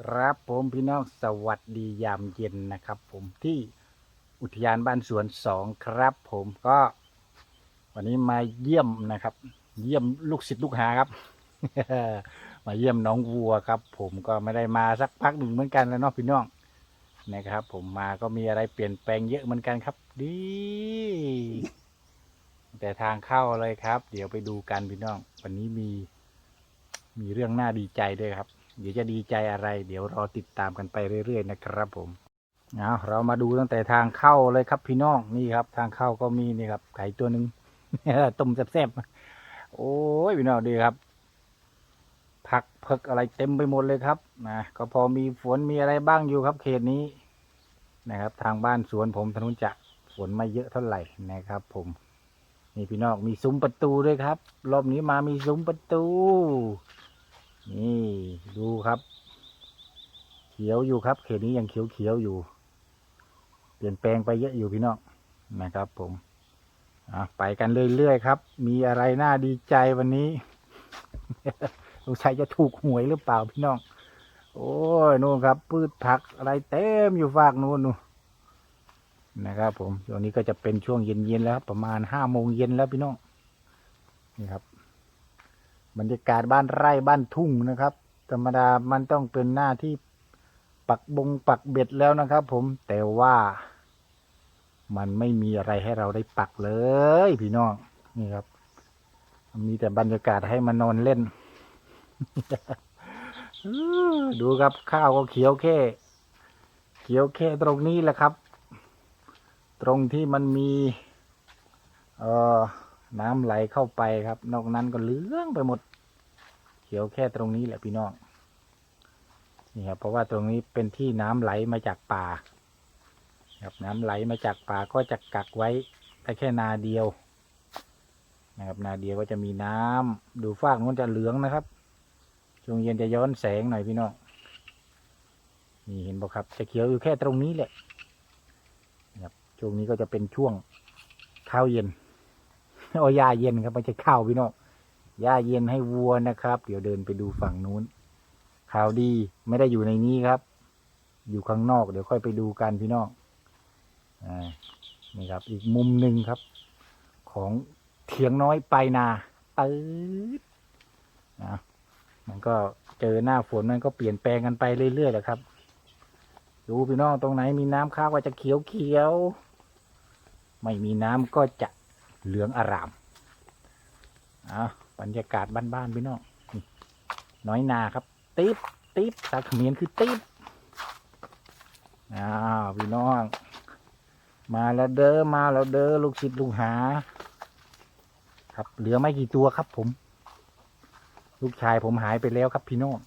ครับผมพี่น้องสวัสดียามเย็นนะครับ ผมที่อุทยานบ้านสวนสองครับผมก็ วันนี้มาเยี่ยมนะครับ เยี่ยมลูกศิษย์ลูกหาครับ มาเยี่ยมน้องวัวครับ ผมก็ไม่ได้มาสักพักหนึ่งเหมือนกันแล้วเนาะพี่น้องนะครับ ผมมาก็มีอะไรเปลี่ยนแปลงเยอะเหมือนกันครับ ดี แต่ทางเข้าเลยครับ เดี๋ยวไปดูกันพี่น้อง วันนี้มี มีเรื่องน่าดีใจด้วยครับ เดี๋ยวจะดีใจอะไร เดี๋ยวรอติดตามกันไปเรื่อย ๆ นะครับผมเอาเรามาดูตั้งแต่ทางเข้าเลยครับพี่น้องนี่ครับ ทางเข้าก็มีนี่ครับ ไก่ตัวหนึ่งต้มแซ่บๆโอ้ยพี่น้องดีครับผักเพกอะไรเต็มไปหมดเลยครับนะก็พอมีฝนมีอะไรบ้างอยู่ครับ เขตนี้นะครับ ทางบ้านสวนผมถนนจะฝนไม่เยอะเท่าไหร่นะครับ ผมนี่พี่น้องมีซุ้มประตูด้วยครับ รอบนี้มามีซุ้มประตู นี่ดูครับ เขียวอยู่ครับ เขตนี้ยังเขียวเขียวอยู่ เปลี่ยนแปลงไปเยอะอยู่พี่น้องนะครับ ผมอะไปกันเรื่อยๆครับ มีอะไรน่าดีใจวันนี้ลูกชายจะถูกหวยหรือเปล่าพี่น้อง โอ้ยนู่นครับ พืชผักอะไรเต็มอยู่ฝากนู่นนู่นนะครับผมช่วงนี้ก็จะเป็นช่วงเย็นๆแล้วครับประมาณห้าโมงเย็นแล้วพี่น้องนี่ครับ บรรยากาศบ้านไร่บ้านทุ่งนะครับ ธรรมดามันต้องเป็นหน้าที่ปักบงปักเบ็ดแล้วนะครับ ผมแต่ว่า มันไม่มีอะไรให้เราได้ปักเลย พี่น้องนี่ครับ มีแต่บรรยากาศให้มานอนเล่น ดูครับข้าวก็เขียวแค่เขียวแค่ตรงนี้แหละครับ ตรงที่มันมี เอ่อ น้ำไหลเข้าไปครับ นอกนั้นก็เหลืองไปหมด เขียวแค่ตรงนี้แหละพี่น้องนี่ครับเพราะว่าตรงนี้เป็นที่น้ำไหลมาจากป่า ครับน้ำไหลมาจากป่าก็จะกักไว้ได้แค่นาเดียว นะครับ นาเดียวก็จะมีน้ำดูฟากนู้นจะเหลืองนะครับช่วงเย็นจะย้อนแสงหน่อยพี่น้องนี่เห็นบอกครับ จะเขียวอยู่แค่ตรงนี้แหละนะครับช่วงนี้ก็จะเป็นช่วงข้าวเย็น โอ้ยาเย็นครับไม่ใช่ข้าวพี่น้องยาเย็นให้วัวนะครับ เดี๋ยวเดินไปดูฝั่งนู้นข่าวดีไม่ได้อยู่ในนี้ครับ อยู่ข้างนอก เดี๋ยวค่อยไปดูกันพี่น้องอ่านี่ครับ อีกมุมหนึ่งครับ ของเถียงน้อยไปนาตืดนะมันก็เจอหน้าฝนมันก็เปลี่ยนแปลงกันไปเรื่อยๆแหละครับ ดูพี่น้องตรงไหนมีน้ำข้าวก็จะเขียวเขียวๆไม่มีน้ำก็จะ เหลืองอารามเอาบรรยากาศบ้านๆพี่น้องน้อยนาครับ ติ๊บติ๊บตาเขมียนคือติ๊บอ้าวพี่น้อง มาแล้วเด้อมาแล้วเด้อลูกศิษย์ลูกหา ครับเหลือไม่กี่ตัวครับผม ลูกชายผมหายไปแล้วครับพี่น้อง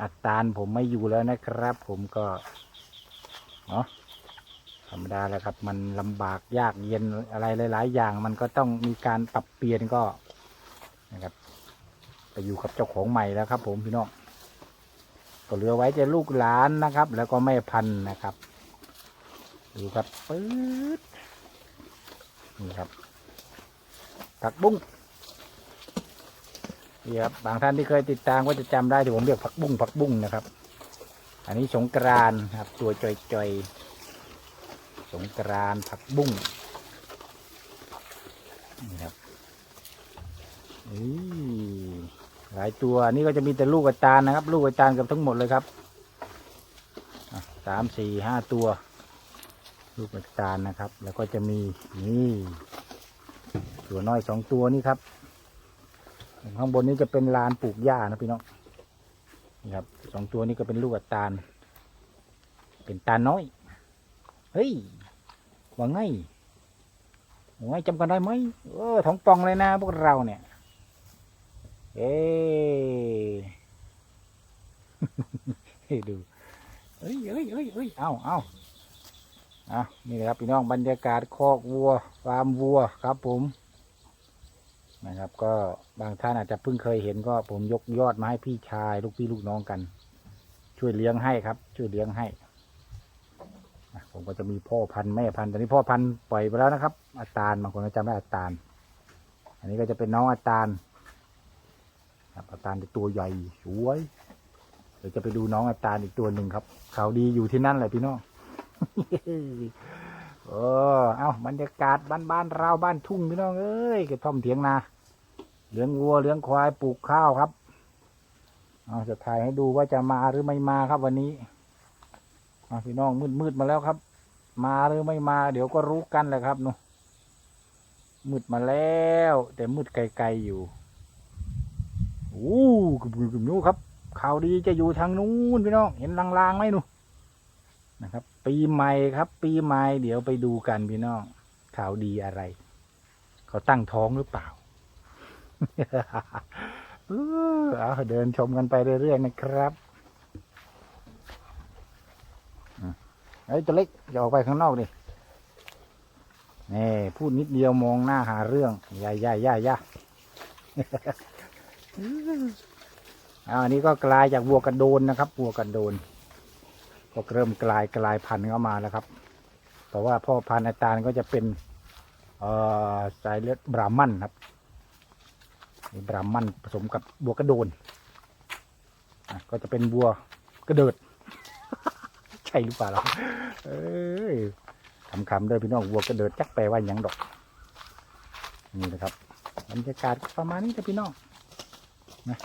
อัตานผมไม่อยู่แล้วนะครับ ผมก็เนาะ ธรรมดาแหละครับ มันลำบากยากเย็นอะไรหลาย ๆ อย่าง มันก็ต้องมีการปรับเปลี่ยนก็นะครับ ไปอยู่กับเจ้าของใหม่แล้วครับ ผมพี่น้องก็เหลือไว้จะลูกหลานนะครับ แล้วก็แม่พันธุ์นะครับ ดูครับปื๊ดนี่ครับผักบุ้งนี่ครับบางท่านที่เคยติดตามก็จะจำได้ที่ผมเรียกผักบุ้งผักบุ้งนะครับ อันนี้สงกรานครับ ตัวจอยๆ สงกรานต์ผักบุ้งนี่ครับหลายตัวนี่ก็จะมีแต่ลูกกระจานนะครับ ลูกกระจานกับทั้งหมดเลยครับสามสี่ห้าตัว ลูกกระจานนะครับ แล้วก็จะมีนี่ตัวน้อยสองตัวนี่ครับ ข้างบนนี้จะเป็นลานปลูกหญ้านะพี่น้องนี่ครับสองตัวนี้ก็เป็นลูกกระตาลเป็นตาน้อย เฮ้ย ว่าไงว่าไงจำกันได้ไหมเออท้องปองเลยนะพวกเราเนี่ย เอ๊ะดูเอ้ยเอ้ยเอ้ยเอ้ยเอาเอาอะนี่แหละครับพี่น้องบรรยากาศคอกวัวฟาร์มวัวครับผมนะครับก็บางท่านอาจจะเพิ่งเคยเห็นก็ผมยกยอดมาให้พี่ชาย ลูกพี่ลูกน้องกัน ช่วยเลี้ยงให้ครับ ช่วยเลี้ยงให้ ผมก็จะมีพ่อพันธุ์แม่พันธุ์ตอนนี้พ่อพันธุ์ปล่อยไปแล้วนะครับอาตาลบางคนก็จำได้อาตาลอันนี้ก็จะเป็นน้องอาตาลครับอาตาลจะตัวใหญ่สวยเดี๋ยวจะไปดูน้องอาตาลอีกตัวหนึ่งครับข่าวดีอยู่ที่นั่นแหละพี่น้องเออเอาบรรยากาศบ้านบ้านเราบ้านทุ่งพี่น้องเอ้ยกระท่อมเถียงนาเลี้ยงวัวเลี้ยงควายปลูกข้าวครับเอาจะถ่ายให้ดูว่าจะมาหรือไม่มาครับวันนี้พี่น้องมืดมืดมาแล้วครับ มาหรือไม่มา เดี๋ยวก็รู้กันแหละครับนูมืดมาแล้ว แต่มืดไกลๆอยู่โอ้กึ่มๆนู้ครับข่าวดีจะอยู่ทางนู้นพี่น้องเห็นลางๆไหมนูนะครับ ปีใหม่ครับ ปีใหม่เดี๋ยวไปดูกันพี่น้องข่าวดีอะไร เขาตั้งท้องหรือเปล่าเออเดินชมกันไปเรื่อยๆนะครับ มเอ้ยตัวเล็กอย่าออกไปข้างนอกดินี่พูดนิดเดียวมองหน้าหาเรื่องย่าย่าย่าย่าอันนี้ก็กลายจากวัวกระโดนนะครับวัวกระโดน ก็เริ่มกลายกลายพันธุ์เข้ามาแล้วครับ แต่ว่าพ่อพันธุ์อาจารย์ก็จะเป็นเอ่อสายเลือดบราหมันครับนี่บราหมันผสมกับวัวกระโดน ก็จะเป็นวัวกระเดิด ใช่หรือเปล่าเราเอ้ยคำๆเด้อพี่น้องวัวกระเดิดจักแปลว่าหยังดอก นี่นะครับบรรยากาศก็ประมาณนี้ครับพี่น้องนะ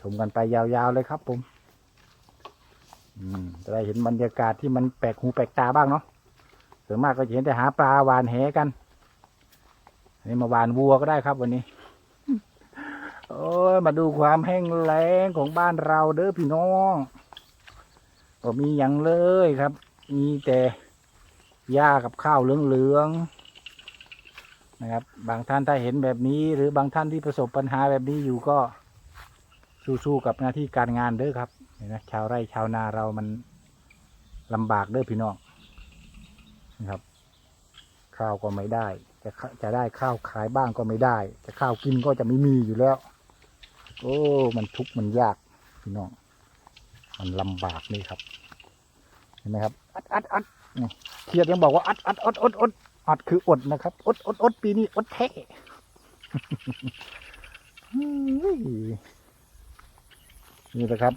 ชมกันไปยาวๆเลยครับผมอืมจะได้เห็นบรรยากาศที่มันแปลกหูแปลกตาบ้างเนาะส่วนมากก็จะเห็นแต่หาปลาหวานแหกัน อันนี้มาหวานวัวก็ได้ครับวันนี้ โอ้ยมาดูความแห้งแล้งของบ้านเราเด้อพี่น้อง ก็มีอย่างเลยครับ มีแต่หญ้ากับข้าวเหลืองๆนะครับ บางท่านถ้าเห็นแบบนี้ หรือบางท่านที่ประสบปัญหาแบบนี้อยู่ก็สู้ๆกับหน้าที่การงานเด้อครับเห็นไหมชาวไร่ชาวนาเรามันลำบากเด้อพี่น้องนะครับ ข้าวก็ไม่ได้ จะจะได้ข้าวขายบ้างก็ไม่ได้ จะข้าวกินก็จะไม่มีอยู่แล้ว โอ้ มันทุกข์มันยากพี่น้อง มันลำบากนี่ครับ เห็นไหมครับ อัดอัดอัดนี่เทียดยังบอกว่าอัดอัดอดอดอดอัดคืออดนะครับอดอดอดปีนี้อดแท้เฮ้ยนี่แหละครับ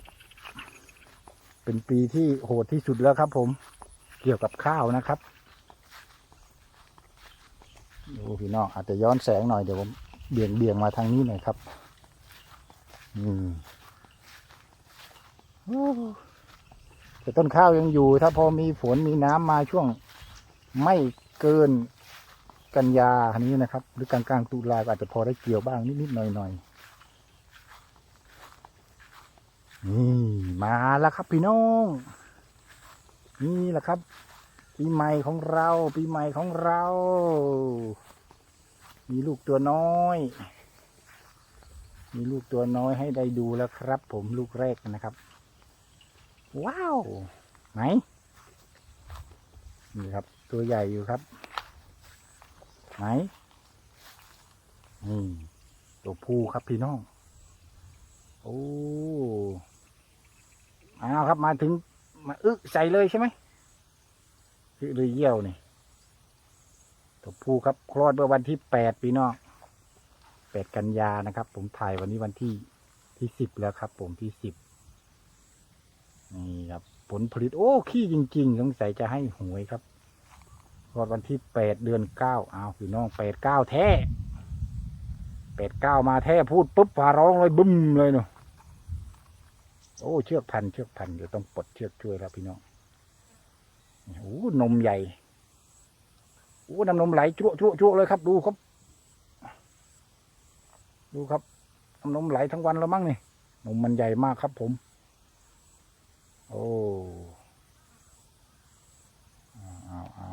เป็นปีที่โหดที่สุดแล้วครับ ผม เกี่ยวกับข้าวนะครับดูพี่น้องอาจจะย้อนแสงหน่อยเดี๋ยวผมเบี่ยงเบี่ยงมาทางนี้หน่อยครับ อืมโอ้ แต่ต้นข้าวยังอยู่ ถ้าพอมีฝนมีน้ำมาช่วงไม่เกินกันยาอันนี้นะครับ หรือกลางกลางตุลาอาจจะพอได้เกี่ยวบ้างนิดๆหน่อยๆนี่มาแล้วครับพี่น้องนี่แหละครับ ปีใหม่ของเรา ปีใหม่ของเรา มีลูกตัวน้อยมีลูกตัวน้อยให้ได้ดูแล้วครับ ผมลูกแรกนะครับ ว้าว ไหน นี่ครับ ตัวใหญ่อยู่ครับ ไหน นี่ ตัวผู้ครับพี่น้อง โอ้เอาครับมาถึง มาอึใส่เลยใช่ไหมอึเลยเยี่ยวนี่ตัวผู้ครับ คลอดเมื่อวันที่แปดปีน้องแปดกันยานะครับ ผมถ่ายวันนี้วันที่ที่สิบแล้วครับ ผมที่สิบ นี่ครับ ผลผลิตโอ้ ขี้จริง ๆ สงสัยจะให้หวยครับคลอดวันที่แปดเดือนเก้าอ้าวพี่น้องแปดเก้าแท้แปดเก้ามาแท้พูดปุ๊บฟ้าร้องเลยบึ้มเลยเนาะโอ้เชือกพันเชือกพันเดี๋ยวต้องปลดเชือกช่วยครับพี่น้องโอ้นมใหญ่โอ้น้ำนมไหลจุ่จุ่จุ่เลยครับ ดูครับ ดูครับน้ำนมไหลทั้งวันแล้วมั้งนี่นมมันใหญ่มากครับผม โอ้เอาเอาเอา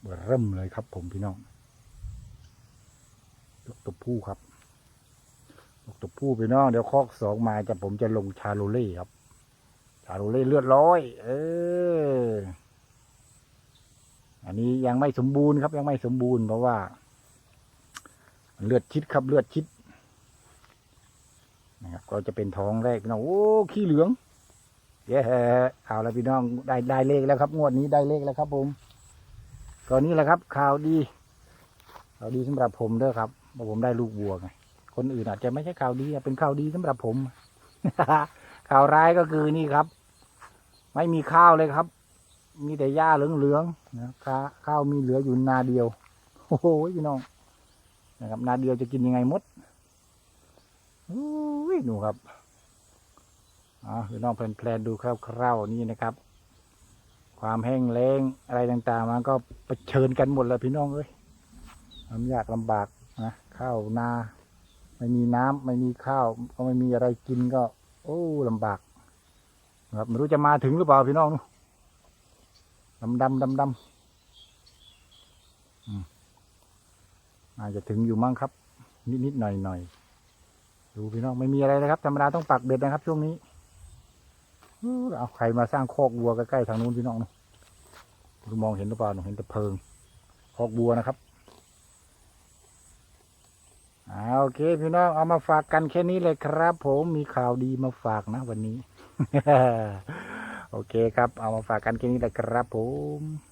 เบอร์เริ่มเลยครับผมพี่น้องยกตัวผู้ครับลูกตัวผู้ไปน้องเดี๋ยวคอกสองมาจะผมจะลงชาโลเล่ครับ ชาโลเล่เลือดร้อย เออ อันนี้ยังไม่สมบูรณ์ครับ ยังไม่สมบูรณ์เพราะว่า เลือดชิดครับเลือดชิดนะครับก็จะเป็นท้องแรกพี่น้องโอ้ขี้เหลือง เย้เอาแล้วพี่น้องได้ได้เลขแล้วครับ งวดนี้ได้เลขแล้วครับผมก็นี่แหละครับข่าวดีข่าวดีสำหรับผมเด้อครับเพราะผมได้ลูกวัวไงคนอื่นอาจจะไม่ใช่ข่าวดีเป็นข่าวดีสำหรับผมข่าวร้ายก็คือนี่ครับ ไม่มีข้าวเลยครับ มีแต่หญ้าเหลืองๆนะข้าข้าวมีเหลืออยู่นาเดียวโอ้โหพี่น้องนะครับ นาเดียวจะกินยังไงมดอุ้ยหนูครับ อ่าพี่น้องแพลนๆดูคร่าวๆนี่นะครับ ความแห้งแล้งอะไรต่างๆมันก็เผชิญกันหมดแล้วพี่น้องเอ้ยลำยากลำบากนะข้าวนาไม่มีน้ำไม่มีข้าว ก็ไม่มีอะไรกินก็ โอ้ลำบากครับไม่รู้จะมาถึงหรือเปล่าพี่น้องดำดำดำดำอาจจะถึงอยู่มั้งครับ นิดนิดหน่อยหน่อยดูพี่น้องไม่มีอะไรเลยครับธรรมดาต้องปักเบ็ดนะครับ ช่วงนี้ เอาใครมาสร้างคอกวัวใกล้ๆทางนู้นพี่น้องเนอะดูมองเห็นหรือเปล่าหนูเห็นแต่เพิง คอกวัวนะครับอ่าโอเค พี่น้องเอามาฝากกันแค่นี้เลยครับ ผมมีข่าวดีมาฝากนะ วันนี้ โอเคครับ เอามาฝากกันแค่นี้แหละครับผม